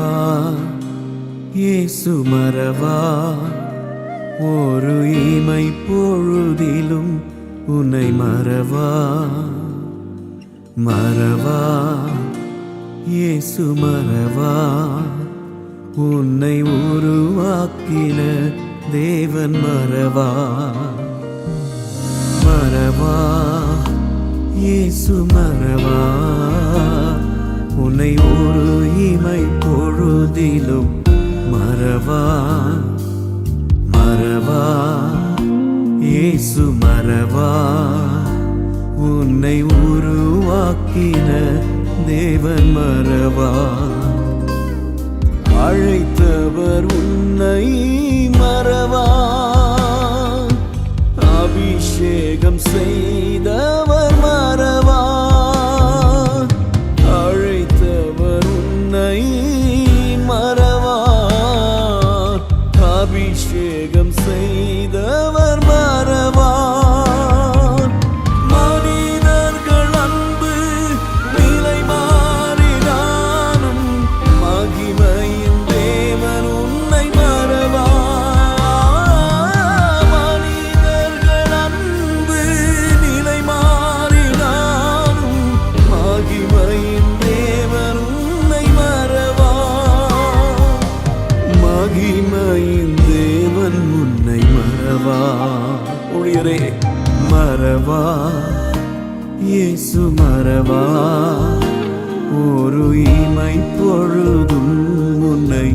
மறவா? இயேசு மறவா? ஒரு இமை பொழுதிலும் உன்னை மறவா? மறவா? இயேசு மறவா? உன்னை உருவாக்கின தேவன் மறவா? மறவா? இயேசு மறவா? உன்னை ஒரு இமை பொழுதிலும் மறவா? மறவா? இயேசு மறவா? உன்னை உருவாக்கின தேவன் மறவா? அழைத்தவர் உன்னை மறவா? அபிஷேகம் செய்தவர் ஊழியரே மறவா? இயேசு மறவா? ஒரு இமை பொழுதும் உன்னை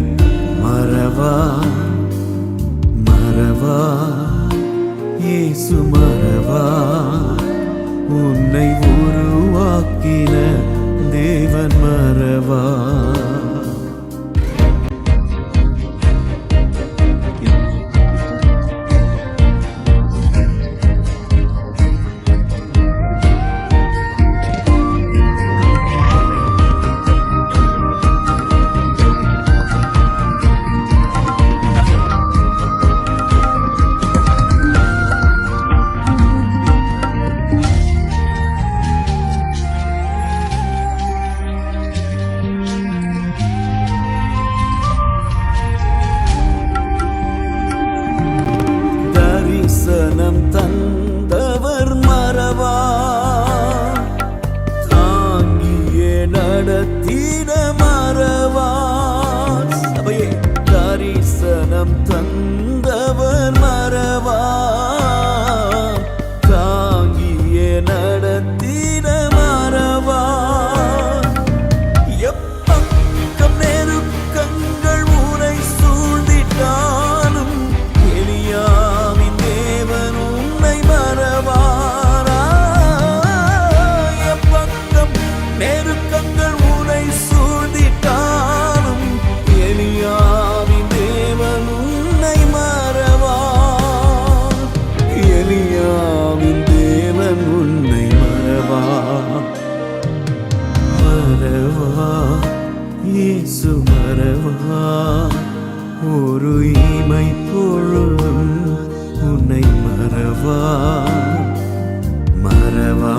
மறவா? மறவா? இயேசு மறவா? உன்னை உருவாக்கின தேவன் மறவா? இயேசு மறவா ஒரு இமை பொழுதும் உன்னை மறவா மறவா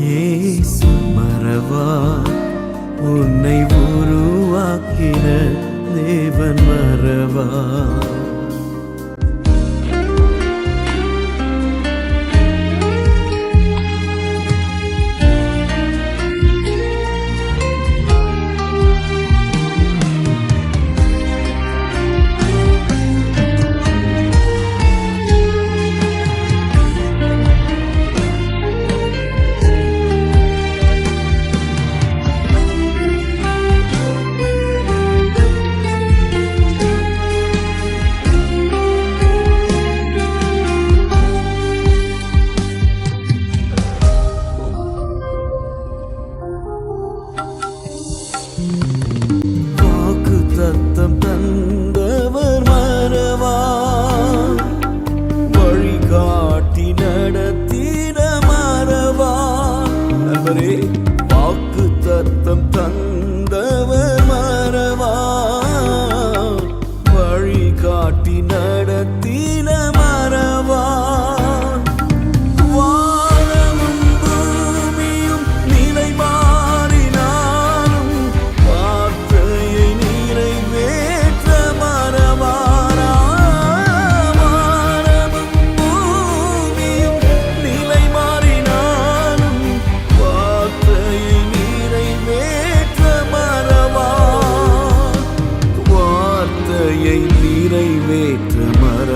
இயேசு மறவா உன்னை உருவாக்கின தேவன் மறவா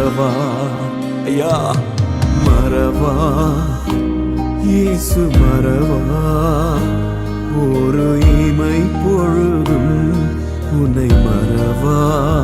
மறவா ஐயா மறவா. இயேசு மறவா. ஒரு இமை பொழுதும் உன்னை மறவா.